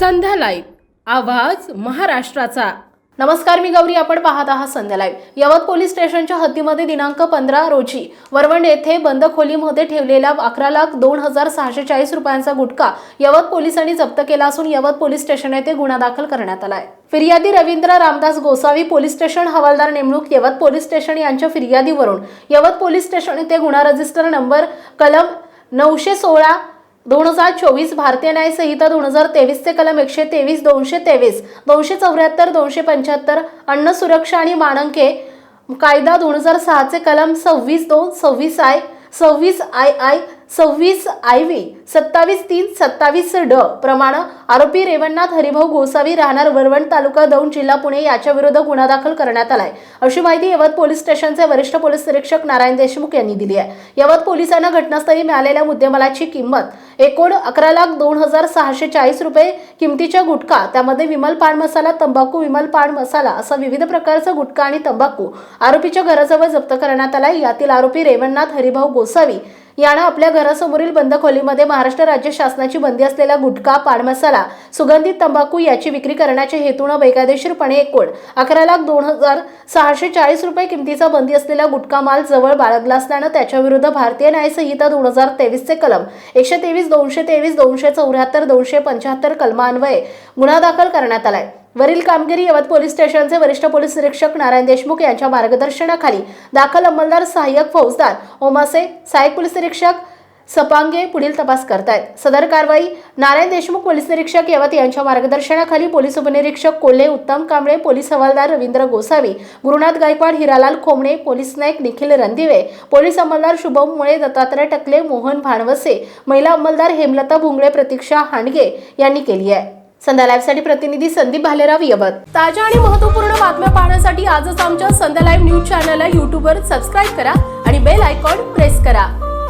संध्या live. आवाज महाराष्ट्राचा. नमस्कार मी गौरी. आपण पाहत आहात संध्या लाईव्ह. यवत पोलीस स्टेशनच्या हद्दीमध्ये दिनांक पंधरा रोजी वरवंड येथे बंद खोलीमध्ये ठेवलेला अकरा लाख दोन हजार सहाशे चाळीस रुपयांचा गुटखा यवत पोलिसांनी जप्त केला असून यवत पोलीस स्टेशन येथे गुन्हा दाखल करण्यात आलाय. फिर्यादी रवींद्र रामदास गोसावी पोलीस स्टेशन हवालदार नेमणूक यवत पोलीस स्टेशन यांच्या फिर्यादीवरून यवत पोलीस स्टेशन येथे गुन्हा रजिस्टर नंबर कलम नऊशे सोळा दोन हजार चोवीस भारतीय न्याय संहिता दोन हजार तेवीसचे कलम एकशे तेवीस दोनशे तेवीस दोनशे चौऱ्याहत्तर दोनशे पंच्याहत्तर अन्न सुरक्षा आणि मानंके कायदा दोन हजार सहाचे कलम सव्वीस दोन सव्वीस आय सव्वीस आय आय सव्वीस आय व्ही सत्तावीस तीन सत्तावीस ड प्रमाण आरोपी रेवणनाथ हरिभाऊ गोसावी राहणार वरवण तालुका दौंड जिल्हा पुणे याच्या विरुद्ध गुन्हा दाखल करण्यात आलाय. अशी माहिती यवत पोलीस स्टेशनचे वरिष्ठ पोलीस निरीक्षक नारायण देशमुख यांनी दिली आहे. यवत पोलिसांना घटनास्थळी मिळालेल्या मुद्देमालाची किंमत एकूण अकरा लाख दोन हजार सहाशे चाळीस रुपये किमतीच्या गुटखा त्यामध्ये विमल पान मसाला तंबाखू विमल पान मसाला असा विविध प्रकारचा गुटखा आणि तंबाखू आरोपीच्या घराजवळ जप्त करण्यात आलाय. यातील आरोपी रेवणनाथ हरिभाऊ गोसावी यानं आपल्या घरासमोरील बंद खोलीमध्ये महाराष्ट्र राज्य शासनाची बंदी असलेला गुटखा पान मसाला सुगंधित तंबाखू याची विक्री करण्याच्या हेतून बेकायदेशीरपणे एकूण अकरा लाख दोन हजार सहाशे चाळीस रुपये किमतीचा बंदी असलेला गुटखा माल जवळ बाळगला असल्यानं त्याच्या विरुद्ध भारतीय न्यायसंहिता दोन हजार तेवीसचे कलम एकशे तेवीस दोनशे तेवीस दोनशे चौऱ्याहत्तर दोनशे पंच्याहत्तर कलमान्वये गुन्हा दाखल करण्यात आलाय. वरील कामगिरी यवत पोलीस स्टेशनचे वरिष्ठ पोलीस निरीक्षक नारायण देशमुख यांच्या मार्गदर्शनाखाली दाखल अंमलदार सहाय्यक फौजदार ओमासे सहाय्यक पोलीस निरीक्षक सपांगे पुढील तपास करतायत. सदर कारवाई नारायण देशमुख पोलीस निरीक्षक यवत यांच्या मार्गदर्शनाखाली पोलीस उपनिरीक्षक कोल्हे उत्तम कांबळे पोलीस हवालदार रवींद्र गोसावी गुरुनाथ गायकवाड हिरालाल खोमणे पोलीस नाईक निखिल रणदिवे पोलीस अंमलदार शुभम मुळे दत्तात्रय टकले मोहन भाणवसे महिला अंमलदार हेमलता भुंगळे प्रतीक्षा हांडगे यांनी केली आहे. संध्या लाईव्हसाठी प्रतिनिधी संदीप भालेराव यवत. ताज्या आणि महत्त्वपूर्ण बातम्या पाहण्यासाठी आजच आमच्या संध्या लाईव्ह न्यूज चॅनलला युट्यूबवर सबस्क्राईब करा आणि बेल आयकॉन प्रेस करा.